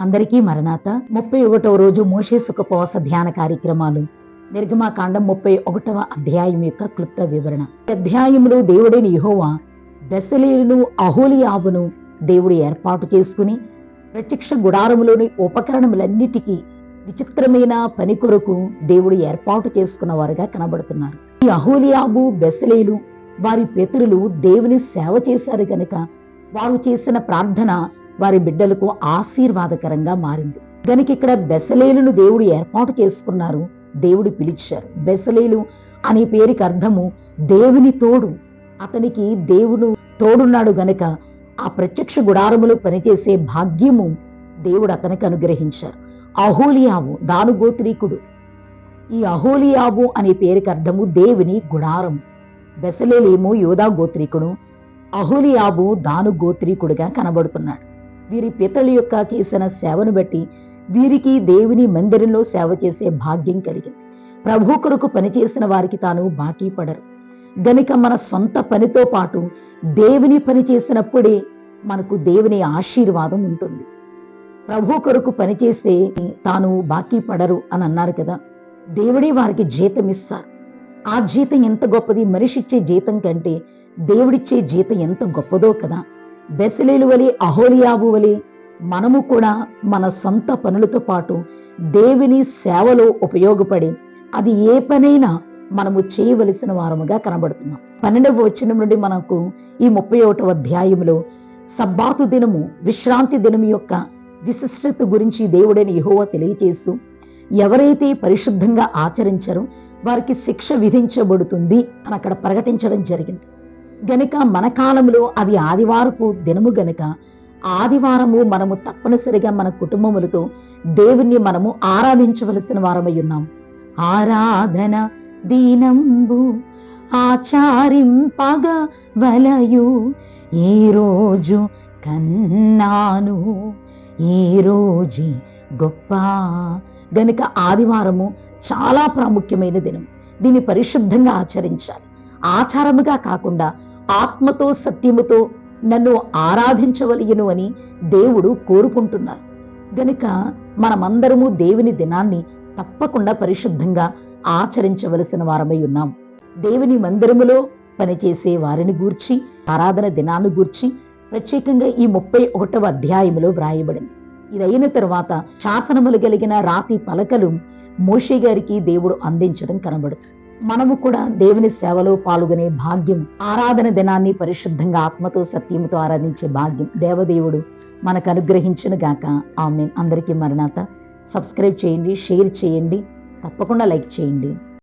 అందరికీ మరణాత. ముప్పై ఒకటవ రోజు మోషే సుఖపోస ధ్యాన కార్యక్రమాలు. నిర్గమాకాండం ముప్పై ఒకటవ అధ్యాయం యొక్క క్లుప్త వివరణ. అధ్యాయంలో దేవుడైన యహోవా బెసలేలును అహోలియాబును దేవుడు ఏర్పాటు చేసుకుని ప్రత్యక్ష గుడారములోని ఉపకరణములన్నిటికీ విచిత్రమైన పని కొరకు దేవుడు ఏర్పాటు చేసుకున్న వారుగా కనబడుతున్నారు. ఈ అహోలియాబు బెసలేలు వారి పితరులు దేవుని సేవ చేశారు గనుక వారు చేసిన ప్రార్థన వారి బిడ్డలకు ఆశీర్వాదకరంగా మారింది. గనుక ఇక్కడ బెసలేలును దేవుడు ఏర్పాటు చేసుకున్నారు దేవుడు పిలిచారు. బెసలేలు అనే పేరుకి అర్థము దేవుని తోడు. అతనికి దేవుడు తోడున్నాడు గనక ఆ ప్రత్యక్ష గుడారములో పనిచేసే భాగ్యము దేవుడు అతనికి అనుగ్రహించారు. అహోలియాబు దానుగోత్రీకుడు ఈ అహోలియాబు అనే పేరుకి అర్థము దేవుని గుడారం. బెసలేలేమో యోధా గోత్రీకుడు. అహోలియాబు దాను గోత్రీకుడుగా కనబడుతున్నాడు. వీరి పితల యొక్క చేసిన సేవను బట్టి వీరికి దేవుని మందిరంలో సేవ చేసే భాగ్యం కలిగింది. ప్రభు కొరకు పనిచేసిన వారికి తాను బాకీ పడరు. గనుక మన సొంత పనితో పాటు దేవుని పని చేసినప్పుడే మనకు దేవుని ఆశీర్వాదం ఉంటుంది. ప్రభు కొరకు పనిచేస్తే తాను బాకీ పడరు అని అన్నారు కదా. దేవుడే వారికి జీతం ఇస్తారు. ఆ జీతం ఎంత గొప్పది? మనిషిచ్చే జీతం కంటే దేవుడిచ్చే జీతం ఎంత గొప్పదో కదా. బెసలేలు వలి అహోలియాబు వలి మనము కూడా మన సొంత పనులతో పాటు దేవుని సేవలో ఉపయోగపడి అది ఏ పనైనా మనము చేయవలసిన వారముగా కనబడుతున్నాం. పన్నెండవ వచనం నుండి మనకు ఈ ముప్పై ఒకటవ అధ్యాయంలో సబ్బాతు దినము విశ్రాంతి దినం యొక్క విశిష్టత గురించి దేవుడైన యహోవ తెలియజేస్తూ ఎవరైతే పరిశుద్ధంగా ఆచరించరో వారికి శిక్ష విధించబడుతుంది అని అక్కడ ప్రకటించడం జరిగింది. గనుక మన కాలంలో అది ఆదివారపు దినము గనుక ఆదివారము మనము తప్పనిసరిగా మన కుటుంబములతో దేవుణ్ణి మనము ఆరాధించవలసిన వారమై ఉన్నాం. ఆరాధన దీనంబు ఆచారింపగ వలయు. ఈ రోజు కన్నాను ఈ రోజు గొప్ప. గనుక ఆదివారము చాలా ప్రాముఖ్యమైన దినం. దీన్ని పరిశుద్ధంగా ఆచరించాలి. ఆచారముగా కాకుండా ఆత్మతో సత్యముతో నన్ను ఆరాధించవలయను అని దేవుడు కోరుకుంటున్నారు. గనుక మనమందరము దేవుని దినాన్ని తప్పకుండా పరిశుద్ధంగా ఆచరించవలసిన వారమై ఉన్నాం. దేవుని మందిరములో పనిచేసే వారిని గూర్చి ఆరాధన దినాన్ని గూర్చి ప్రత్యేకంగా ఈ ముప్పై ఒకటవ అధ్యాయములో వ్రాయబడింది. ఇది అయిన తర్వాత శాసనములు కలిగిన రాతి పలకలు మోషే గారికి దేవుడు అందించడం కనబడుతుంది. మనము కూడా దేవుని సేవలో పాల్గొనే భాగ్యం ఆరాధన దినాన్ని పరిశుద్ధంగా ఆత్మతో సత్యముతో ఆరాధించే భాగ్యం దేవదేవుడు మనకు అనుగ్రహించిన గాక. ఆమె అందరికీ మరణాత. సబ్స్క్రైబ్ చేయండి షేర్ చేయండి తప్పకుండా లైక్ చేయండి.